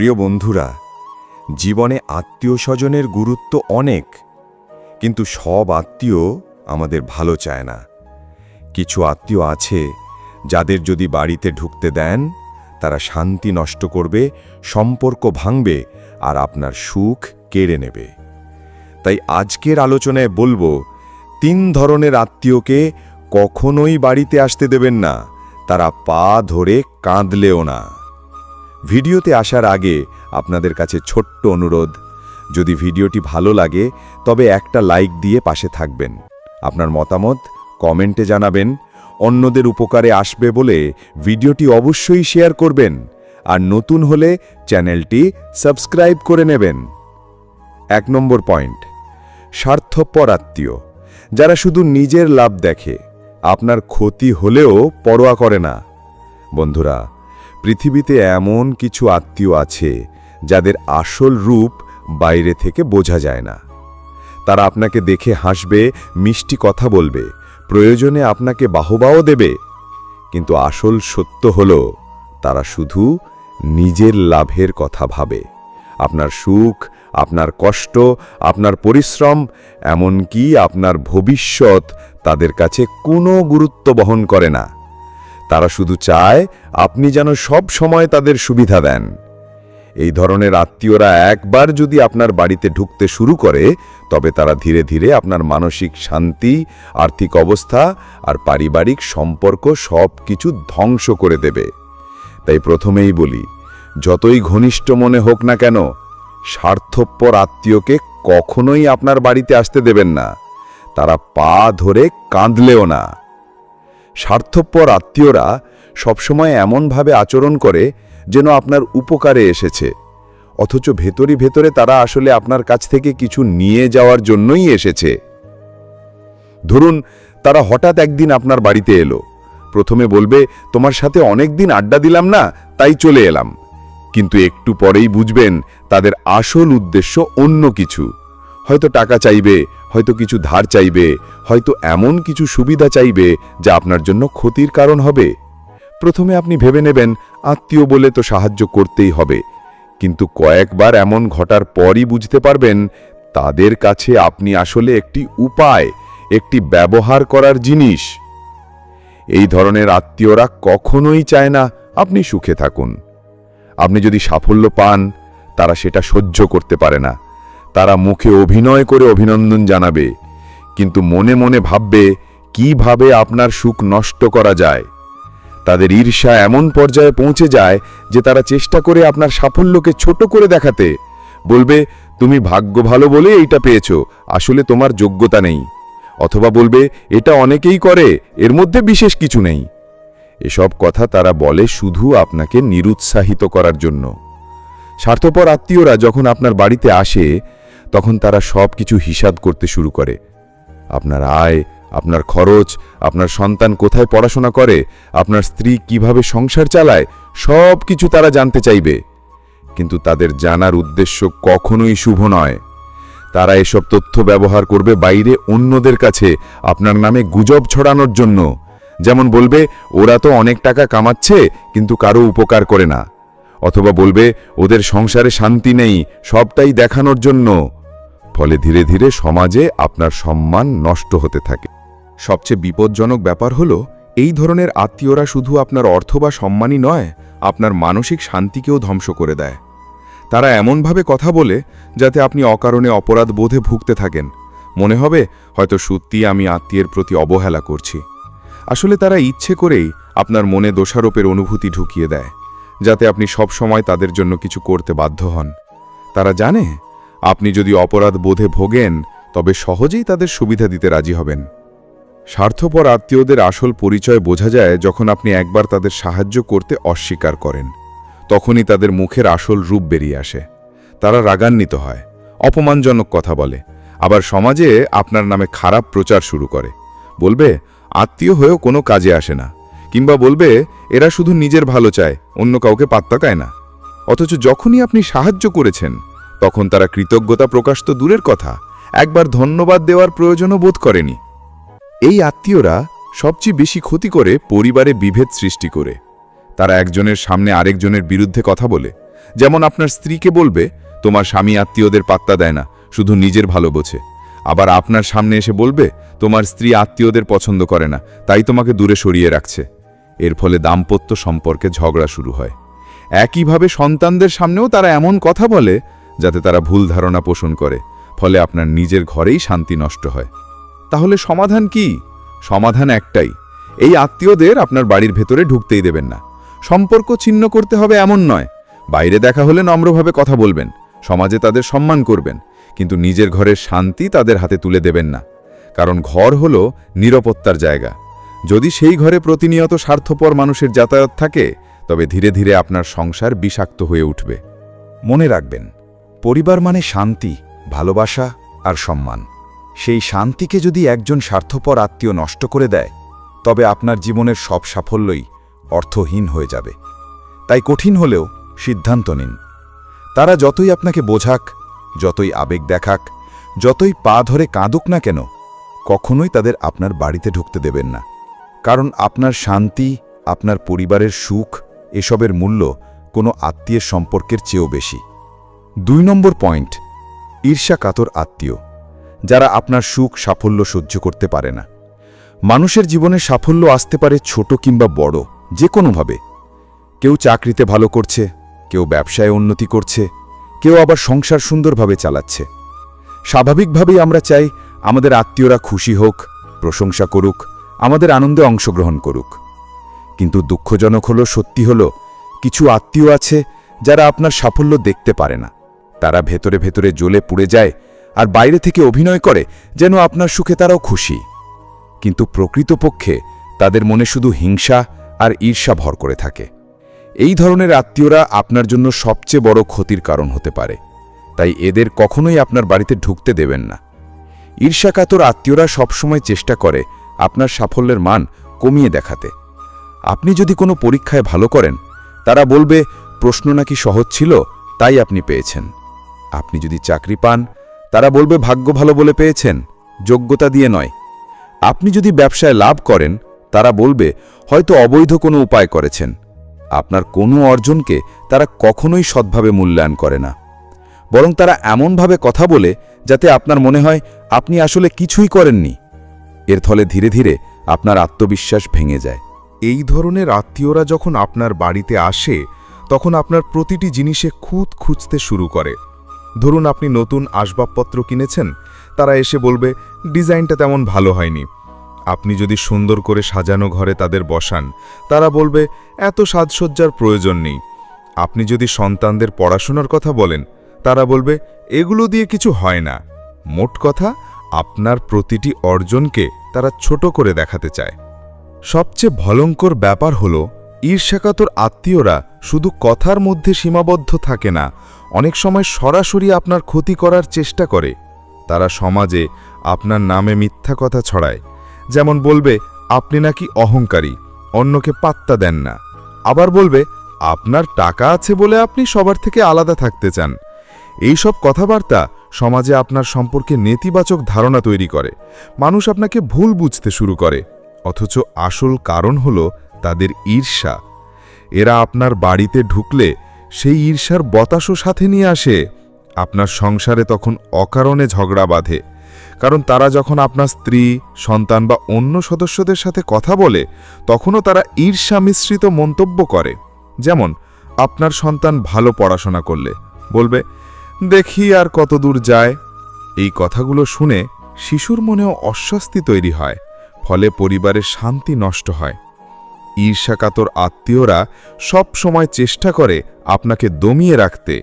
প্রিয় বন্ধুরা, জীবনে আত্মীয় স্বজনের গুরুত্ব অনেক, কিন্তু সব আত্মীয় আমাদের ভালো চায় না। কিছু আত্মীয় আছে যাদের যদি বাড়িতে ঢুকতে দেন, তারা শান্তি নষ্ট করবে, সম্পর্ক ভাঙবে আর আপনার সুখ কেড়ে নেবে। তাই আজকের আলোচনায় বলব, তিন ধরনের আত্মীয়কে কখনোই বাড়িতে আসতে দেবেন না, তারা পা ধরে কাঁদলেও না। ভিডিওতে আসার আগে আপনাদের কাছে ছোট্ট অনুরোধ, যদি ভিডিওটি ভালো লাগে, তবে একটা লাইক দিয়ে পাশে থাকবেন। আপনার মতামত কমেন্টে জানাবেন, অন্যদের উপকারে আসবে বলে ভিডিওটি অবশ্যই শেয়ার করবেন, আর নতুন হলে চ্যানেলটি সাবস্ক্রাইব করে নেবেন। এক নম্বর পয়েন্ট, স্বার্থপর আত্মীয়। যারা শুধু নিজের লাভ দেখে, আপনার ক্ষতি হলেও পরোয়া করে না। বন্ধুরা পৃথিবীতে এমন কিছু আত্মীয় আছে যাদের আসল রূপ বাইরে থেকে বোঝা যায় না। তারা আপনাকে দেখে হাসবে, মিষ্টি কথা বলবে, প্রয়োজনে আপনাকে বাহবাও দেবে। কিন্তু আসল সত্য হল, তারা শুধু নিজের লাভের কথা ভাবে। আপনার সুখ, আপনার কষ্ট, আপনার পরিশ্রম, এমনকি আপনার ভবিষ্যৎ তাদের কাছে কোনো গুরুত্ব বহন করে না। তারা শুধু চায় আপনি যেন সব সময় তাদের সুবিধা দেন। এই ধরনের আত্মীয়রা একবার যদি আপনার বাড়িতে ঢুকতে শুরু করে, তবে তারা ধীরে ধীরে আপনার মানসিক শান্তি, আর্থিক অবস্থা আর পারিবারিক সম্পর্ক সব কিছু ধ্বংস করে দেবে। তাই প্রথমেই বলি, যতই ঘনিষ্ঠ মনে হোক না কেন, স্বার্থপর আত্মীয়কে কখনোই আপনার বাড়িতে আসতে দেবেন না। তারা পা ধরে কাঁদলেও না। স্বার্থপর আত্মীয়রা সবসময় এমনভাবে আচরণ করে যেন আপনার উপকারে এসেছে। অথচ ভেতরি ভেতরে তারা আসলে আপনার কাছ থেকে কিছু নিয়ে যাওয়ার জন্যই এসেছে। ধরুন, তারা হঠাৎ একদিন আপনার বাড়িতে এলো। প্রথমে বলবে, তোমার সাথে অনেক দিন আড্ডা দিলাম না, তাই চলে এলাম। কিন্তু একটু পরেই বুঝবেন, তাদের আসল উদ্দেশ্য অন্য কিছু। হয়তো টাকা চাইবে, হয়তো কিছু ধার চাইবে, হয়তো এমন কিছু সুবিধা চাইবে যা আপনার জন্য ক্ষতির কারণ হবে। প্রথমে আপনি ভেবে নেবেন, আত্মীয় বলে তো সাহায্য করতেই হবে। কিন্তু কয়েকবার এমন ঘটার পরই বুঝতে পারবেন, তাদের কাছে আপনি আসলে একটি উপায়, একটি ব্যবহার করার জিনিস। এই ধরনের আত্মীয়রা কখনোই চায় না আপনি সুখে থাকুন। আপনি যদি সাফল্য পান, তারা সেটা সহ্য করতে পারে না। তারা মুখে অভিনয় করে অভিনন্দন জানাবে। কিন্তু মনে মনে ভাববে, কীভাবে আপনার সুখ নষ্ট করা যায়? তাদের ঈর্ষা এমন পর্যায়ে পৌঁছে যায় যে তারা চেষ্টা করে আপনার সাফল্যকে ছোট করে দেখাতে। বলবে, তুমি ভাগ্য ভালো বলে এইটা পেয়েছ, আসলে তোমার যোগ্যতা নেই। অথবা বলবে, এটা অনেকেই করে, এর মধ্যে বিশেষ কিছু নেই। এসব কথা তারা বলে শুধু আপনাকে নিরুৎসাহিত করার জন্য। স্বার্থপর আত্মীয়রা যখন আপনার বাড়িতে আসে তখন তারা সব কিছু হিসাব করতে শুরু করে। আপনার আয়, আপনার খরচ, আপনার সন্তান কোথায় পড়াশোনা করে, আপনার স্ত্রী কীভাবে সংসার চালায় সব কিছু তারা জানতে চাইবে। কিন্তু তাদের জানার উদ্দেশ্য কখনোই শুভ নয়। তারা এসব তথ্য ব্যবহার করবে বাইরে অন্যদের কাছে, আপনার নামে গুজব ছড়ানোর জন্য। যেমন বলবে, ওরা তো অনেক টাকা কামাচ্ছে, কিন্তু কারও উপকার করে না। অথবা বলবে, ওদের সংসারে শান্তি নেই, সবটাই দেখানোর জন্য। ফলে ধীরে ধীরে সমাজে আপনার সম্মান নষ্ট হতে থাকে। সবচেয়ে বিপজ্জনক ব্যাপার হলো, এই ধরনের আত্মীয়রা শুধু আপনার অর্থ বা সম্মানই নয়, আপনার মানসিক শান্তিকেও ধ্বংস করে দেয়। তারা এমনভাবে কথা বলে, যাতে আপনি অকারণে অপরাধ বোধে ভুগতে থাকেন। মনে হবে, হয়তো সত্যি আমি আত্মীয়ের প্রতি অবহেলা করছি। আসলে তারা ইচ্ছে করেই আপনার মনে দোষারোপের অনুভূতি ঢুকিয়ে দেয়, যাতে আপনি সব সময় তাদের জন্য কিছু করতে বাধ্য হন। তারা জানে আপনি যদি অপরাধ বোধে ভোগেন, তবে সহজেই তাদের সুবিধা দিতে রাজি হবেন। স্বার্থপর আত্মীয়দের আসল পরিচয় বোঝা যায় যখন আপনি একবার তাদের সাহায্য করতে অস্বীকার করেন। তখনই তাদের মুখের আসল রূপ বেরিয়ে আসে। তারা রাগান্বিত হয়, অপমানজনক কথা বলে। আবার সমাজে আপনার নামে খারাপ প্রচার শুরু করে। বলবে, আত্মীয় হয়েও কোনো কাজে আসে না। কিংবা বলবে, এরা শুধু নিজের ভালো চায়, অন্য কাউকে পাত্তা পায় না। অথচ যখনই আপনি সাহায্য করেছেন তখন তারা কৃতজ্ঞতা প্রকাশ তো দূরের কথা, একবার ধন্যবাদ দেওয়ার প্রয়োজনও বোধ করেনি। এই আত্মীয়রা সবচেয়ে বেশি ক্ষতি করে পরিবারে বিভেদ সৃষ্টি করে। তারা একজনের সামনে আরেকজনের বিরুদ্ধে কথা বলে, যেমন আপনার স্ত্রীকে বলবে, তোমার স্বামী আত্মীয়দের পাত্তা দেয় না, শুধু নিজের ভালো বোঝে। আবার আপনার সামনে এসে বলবে, তোমার স্ত্রী আত্মীয়দের পছন্দ করে না, তাই তোমাকে দূরে সরিয়ে রাখছে। এর ফলে দাম্পত্য সম্পর্কে ঝগড়া শুরু হয়। একইভাবে সন্তানদের সামনেও তারা এমন কথা বলে যাতে তারা ভুল ধারণা পোষণ করে, ফলে আপনার নিজের ঘরেই শান্তি নষ্ট হয়। তাহলে সমাধান কি? সমাধান একটাই, এই আত্মীয়দের আপনার বাড়ির ভেতরে ঢুকতেই দেবেন না। সম্পর্ক ছিন্ন করতে হবে এমন নয়, বাইরে দেখা হলে নম্রভাবে কথা বলবেন, সমাজে তাদের সম্মান করবেন, কিন্তু নিজের ঘরের শান্তি তাদের হাতে তুলে দেবেন না। কারণ ঘর হল নিরাপত্তার জায়গা। যদি সেই ঘরে প্রতিনিয়ত স্বার্থপর মানুষের যাতায়াত থাকে, তবে ধীরে ধীরে আপনার সংসার বিষাক্ত হয়ে উঠবে। মনে রাখবেন পরিবার মানে শান্তি, ভালোবাসা আর সম্মান। সেই শান্তিকে যদি একজন স্বার্থপর আত্মীয় নষ্ট করে দেয়, তবে আপনার জীবনের সব সাফল্যই অর্থহীন হয়ে যাবে। তাই কঠিন হলেও সিদ্ধান্ত নিন। তারা যতই আপনাকে বোঝাক, যতই আবেগ দেখাক, যতই পা ধরে কাঁদুক না কেন, কখনোই তাদের আপনার বাড়িতে ঢুকতে দেবেন না। কারণ আপনার শান্তি, আপনার পরিবারের সুখ, এসবের মূল্য কোনো আত্মীয়ের সম্পর্কের চেয়েও বেশি। দুই নম্বর পয়েন্ট, ঈর্ষা কাতর আত্মীয়, যারা আপনার সুখ, সাফল্য সহ্য করতে পারে না। মানুষের জীবনে সাফল্য আসতে পারে ছোট কিংবা বড়, যে কোনোভাবে। কেউ চাকরিতে ভালো করছে, কেউ ব্যবসায় উন্নতি করছে, কেউ আবার সংসার সুন্দরভাবে চালাচ্ছে। স্বাভাবিকভাবেই আমরা চাই আমাদের আত্মীয়রা খুশি হোক, প্রশংসা করুক, আমাদের আনন্দে অংশগ্রহণ করুক। কিন্তু দুঃখজনক হলো, সত্যি হলো, কিছু আত্মীয় আছে যারা আপনার সাফল্য দেখতে পারে না। তারা ভেতরে ভেতরে জ্বলে পুড়ে যায় আর বাইরে থেকে অভিনয় করে যেন আপনার সুখে তারাও খুশি। কিন্তু প্রকৃতপক্ষে তাদের মনে শুধু হিংসা আর ঈর্ষা ভর করে থাকে। এই ধরনের আত্মীয়রা আপনার জন্য সবচেয়ে বড় ক্ষতির কারণ হতে পারে। তাই এদের কখনোই আপনার বাড়িতে ঢুকতে দেবেন না। ঈর্ষাকাতর আত্মীয়রা সবসময় চেষ্টা করে আপনার সাফল্যের মান কমিয়ে দেখাতে। আপনি যদি কোনো পরীক্ষায় ভালো করেন, তারা বলবে, প্রশ্ন নাকি সহজ ছিল? তাই আপনি পেয়েছেন। আপনি যদি চাকরি পান, তারা বলবে ভাগ্য ভালো বলে পেয়েছেন, যোগ্যতা দিয়ে নয়। আপনি যদি ব্যবসায় লাভ করেন, তারা বলবে হয়তো অবৈধ কোনো উপায় করেছেন। আপনার কোনো অর্জনকে তারা কখনোই সৎভাবে মূল্যায়ন করে না। বরং তারা এমনভাবে কথা বলে যাতে আপনার মনে হয় আপনি আসলে কিছুই করেননি। এর ফলে ধীরে ধীরে আপনার আত্মবিশ্বাস ভেঙে যায়। এই ধরনের আত্মীয়রা যখন আপনার বাড়িতে আসে, তখন আপনার প্রতিটি জিনিসে খুঁত খুঁজতে শুরু করে। ধরুন আপনি নতুন আসবাবপত্র কিনেছেন, তারা এসে বলবে, ডিজাইনটা তেমন ভালো হয়নি। আপনি যদি সুন্দর করে সাজানো ঘরে তাদের বসান, তারা বলবে, এত সাজসজ্জার প্রয়োজন নেই। আপনি যদি সন্তানদের পড়াশোনার কথা বলেন, তারা বলবে, এগুলো দিয়ে কিছু হয় না। মোট কথা, আপনার প্রতিটি অর্জনকে তারা ছোট করে দেখাতে চায়। সবচেয়ে ভয়ঙ্কর ব্যাপার হল, ঈর্ষাকাতর আত্মীয়রা শুধু কথার মধ্যে সীমাবদ্ধ থাকে না অনেক সময় সরাসরি আপনার ক্ষতি করার চেষ্টা করে। তারা সমাজে আপনার নামে মিথ্যা কথা ছড়ায়। যেমন বলবে, আপনি নাকি অহংকারী, অন্যকে পাত্তা দেন না। আবার বলবে, আপনার টাকা আছে বলে আপনি সবার থেকে আলাদা থাকতে চান। এইসব কথাবার্তা সমাজে আপনার সম্পর্কে নেতিবাচক ধারণা তৈরি করে। মানুষ আপনাকে ভুল বুঝতে শুরু করে। অথচ আসল কারণ হল তাদের ঈর্ষা। এরা আপনার বাড়িতে ঢুকলে সেই ঈর্ষার বতাসও সাথে নিয়ে আসে। আপনার সংসারে তখন অকারণে ঝগড়া বাঁধে। কারণ তারা যখন আপনার স্ত্রী, সন্তান বা অন্য সদস্যদের সাথে কথা বলে, তখনও তারা ঈর্ষা মিশ্রিত মন্তব্য করে। যেমন, আপনার সন্তান ভালো পড়াশোনা করলে। বলবে, দেখি আর কত দূর যায়। এই কথাগুলো শুনে শিশুর মনেও অস্বস্তি তৈরি হয়, ফলে পরিবারের শান্তি নষ্ট হয়। ঈর্ষাকাতর আত্মীয়রা সব সময় চেষ্টা করে আপনাকে দমিয়ে রাখতে।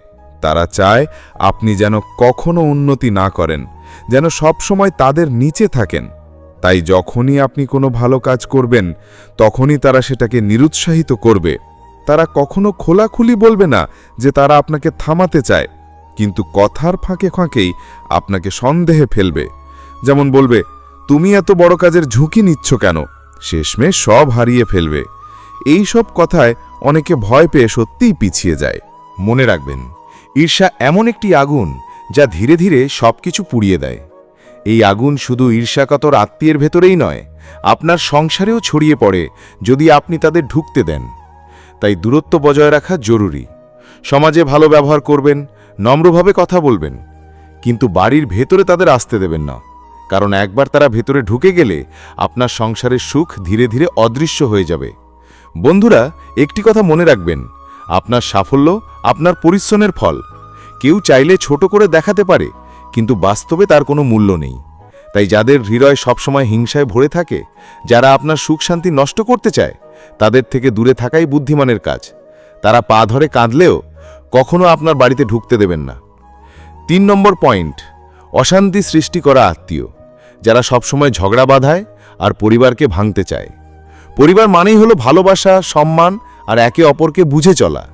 তারা চায় আপনি যেন কখনো উন্নতি না করেন, যেন সব সময় তাদের নিচে থাকেন। তাই যখনই আপনি কোনো ভালো কাজ করবেন, তখনই তারা সেটাকে নিরুৎসাহিত করবে। তারা কখনো খোলাখুলি বলবে না যে তারা আপনাকে থামাতে চায়, কিন্তু কথার ফাঁকে ফাঁকেই আপনাকে সন্দেহে ফেলবে। যেমন বলবে, তুমি এত বড় কাজের ঝুঁকি নিচ্ছ কেন? শেষমে সব হারিয়ে ফেলবে। এই সব কথায় অনেকে ভয় পেয়ে সত্যিই পিছিয়ে যায়। মনে রাখবেন, ঈর্ষা এমন একটি আগুন যা ধীরে ধীরে সবকিছু পুড়িয়ে দেয়। এই আগুন শুধু ঈর্ষাকাতর আত্মীয়ের ভেতরেই নয়, আপনার সংসারেও ছড়িয়ে পড়ে যদি আপনি তাদের ঢুকতে দেন। তাই দূরত্ব বজায় রাখা জরুরি। সমাজে ভালো ব্যবহার করবেন, নম্রভাবে কথা বলবেন, কিন্তু বাড়ির ভেতরে তাদের আসতে দেবেন না। কারণ একবার তারা ভেতরে ঢুকে গেলে আপনার সংসারের সুখ ধীরে ধীরে অদৃশ্য হয়ে যাবে। বন্ধুরা, একটি কথা মনে রাখবেন, আপনার সাফল্য আপনার পরিশ্রমের ফল। কেউ চাইলে ছোট করে দেখাতে পারে, কিন্তু বাস্তবে তার কোনো মূল্য নেই। তাই যাদের হৃদয় সবসময় হিংসায় ভরে থাকে, যারা আপনার সুখ শান্তি নষ্ট করতে চায়, তাদের থেকে দূরে থাকাই বুদ্ধিমানের কাজ। তারা পা ধরে কাঁদলেও কখনো আপনার বাড়িতে ঢুকতে দেবেন না। তিন নম্বর পয়েন্ট, অশান্তি সৃষ্টি করা আত্মীয়। যারা সবসময় ঝগড়া বাঁধায় আর পরিবারকে ভাঙতে চায়। পরিবার মানেই হলো ভালোবাসা, সম্মান আর একে অপরকে বুঝে চলা।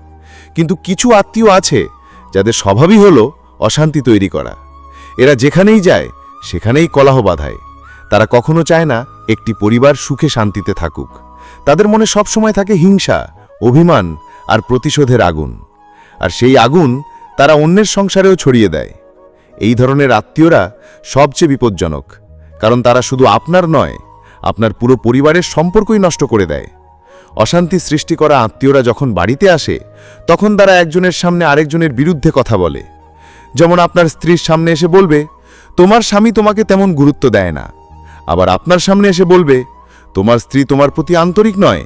কিন্তু কিছু আত্মীয় আছে যাদের স্বভাবই হলো অশান্তি তৈরি করা। এরা যেখানেই যায়, সেখানেই কলাহ বাধায়। তারা কখনো চায় না একটি পরিবার সুখে শান্তিতে থাকুক। তাদের মনে সবসময় থাকে হিংসা, অভিমান আর প্রতিশোধের আগুন। আর সেই আগুন তারা অন্যের সংসারেও ছড়িয়ে দেয়। এই ধরনের আত্মীয়রা সবচেয়ে বিপজ্জনক। কারণ তারা শুধু আপনার নয়, আপনার পুরো পরিবারের সম্পর্কই নষ্ট করে দেয়। অশান্তি সৃষ্টি করা আত্মীয়রা যখন বাড়িতে আসে, তখন তারা একজনের সামনে আরেকজনের বিরুদ্ধে কথা বলে। যেমন আপনার স্ত্রীর সামনে এসে বলবে, তোমার স্বামী তোমাকে তেমন গুরুত্ব দেয় না। আবার আপনার সামনে এসে বলবে, তোমার স্ত্রী তোমার প্রতি আন্তরিক নয়।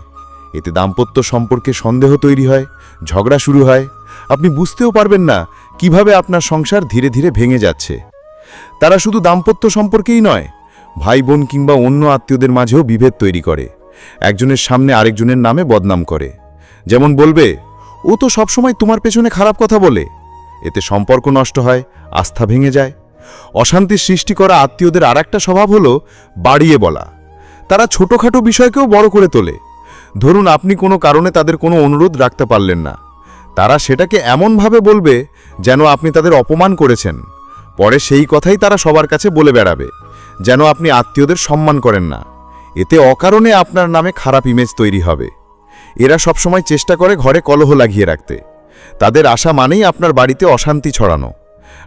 এতে দাম্পত্য সম্পর্কে সন্দেহ তৈরি হয়, ঝগড়া শুরু হয়। আপনি বুঝতেও পারবেন না কীভাবে আপনার সংসার ধীরে ধীরে ভেঙে যাচ্ছে। তারা শুধু দাম্পত্য সম্পর্কেই নয় ভাই বোন কিংবা অন্য আত্মীয়দের মাঝেও বিভেদ তৈরি করে। একজনের সামনে আরেকজনের নামে বদনাম করে। যেমন বলবে, ও তো সবসময় তোমার পেছনে খারাপ কথা বলে। এতে সম্পর্ক নষ্ট হয়, আস্থা ভেঙে যায়। অশান্তির সৃষ্টি করা আত্মীয়দের আর একটা স্বভাব হলো বাড়িয়ে বলা। তারা ছোটোখাটো বিষয়কেও বড় করে তোলে। ধরুন, আপনি কোনো কারণে তাদের কোনো অনুরোধ রাখতে পারলেন না। তারা সেটাকে এমনভাবে বলবে যেন আপনি তাদের অপমান করেছেন। পরে সেই কথাই তারা সবার কাছে বলে বেড়াবে। যেন আপনি আত্মীয়দের সম্মান করেন না। এতে অকারণে আপনার নামে খারাপ ইমেজ তৈরি হবে। এরা সবসময় চেষ্টা করে ঘরে কলহ লাগিয়ে রাখতে। তাদের আশা মানেই আপনার বাড়িতে অশান্তি ছড়ানো।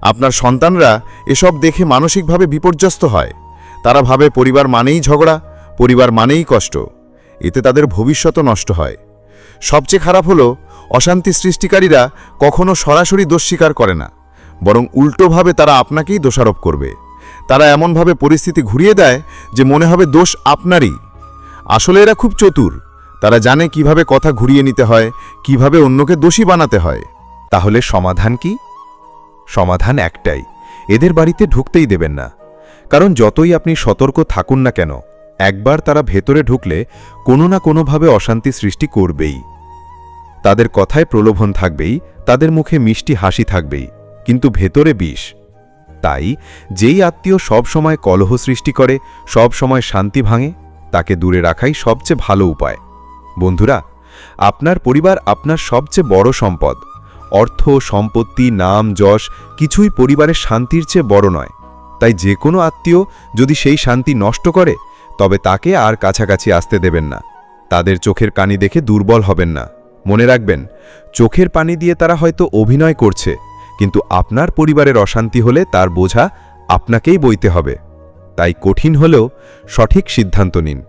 আপনার সন্তানরা এসব দেখে মানসিকভাবে বিপর্যস্ত হয়। তারা ভাবে পরিবার মানেই ঝগড়া, পরিবার মানেই কষ্ট। এতে তাদের ভবিষ্যৎও নষ্ট হয়। সবচেয়ে খারাপ হলো, অশান্তি সৃষ্টিকারীরা কখনো সরাসরি দোষ স্বীকার করে না। বরং উল্টোভাবে তারা আপনাকেই দোষারোপ করবে। তারা এমনভাবে পরিস্থিতি ঘুরিয়ে দেয় যে মনে হবে দোষ আপনারই। আসলে এরা খুব চতুর। তারা জানে কীভাবে কথা ঘুরিয়ে নিতে হয়, কীভাবে অন্যকে দোষী বানাতে হয়। তাহলে সমাধান কি? সমাধান একটাই। এদের বাড়িতে ঢুকতেই দেবেন না। কারণ যতই আপনি সতর্ক থাকুন না কেন, একবার তারা ভেতরে ঢুকলে কোনো না কোনোভাবে অশান্তি সৃষ্টি করবেই। তাদের কথায় প্রলোভন থাকবেই, তাদের মুখে মিষ্টি হাসি থাকবেই, কিন্তু ভেতরে বিষ। তাই যেই আত্মীয় সব সময় কলহ সৃষ্টি করে, সব সময় শান্তি ভাঙে, তাকে দূরে রাখাই সবচেয়ে ভালো উপায়। বন্ধুরা, আপনার পরিবার আপনার সবচেয়ে বড় সম্পদ। অর্থ, সম্পত্তি, নাম, যশ কিছুই পরিবারের শান্তির চেয়ে বড় নয়। তাই যে কোনো আত্মীয় যদি সেই শান্তি নষ্ট করে, তবে তাকে আর কাছাকাছি আসতে দেবেন না। তাদের চোখের কানি দেখে দুর্বল হবেন না। মনে রাখবেন, চোখের পানি দিয়ে তারা হয়তো অভিনয় করছে। কিন্তু আপনার পরিবারের অশান্তি হলে তার বোঝা আপনাকেই বইতে হবে। তাই কঠিন হলেও সঠিক সিদ্ধান্ত নিন।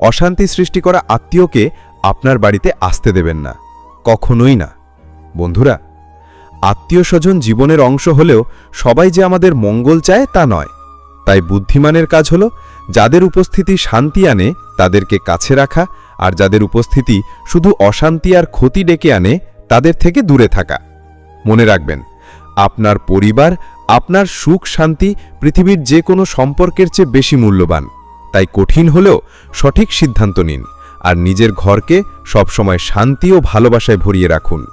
অশান্তি সৃষ্টি করা আত্মীয়কে আপনার বাড়িতে আসতে দেবেন না। কখনোই না। বন্ধুরা আত্মীয় স্বজন জীবনের অংশ হলেও সবাই যে আমাদের মঙ্গল চায় তা নয়। তাই বুদ্ধিমানের কাজ হল যাদের উপস্থিতি শান্তি আনে তাদেরকে কাছে রাখা আর যাদের উপস্থিতি শুধু অশান্তি আর ক্ষতি ডেকে আনে তাদের থেকে দূরে থাকা। মনে রাখবেন আপনার পরিবার, আপনার সুখ, শান্তি পৃথিবীর যে কোনো সম্পর্কের চেয়ে বেশি মূল্যবান। তাই কঠিন হলেও সঠিক সিদ্ধান্ত নিন আর নিজের ঘরকে সবসময় শান্তি ও ভালোবাসায় ভরিয়ে রাখুন।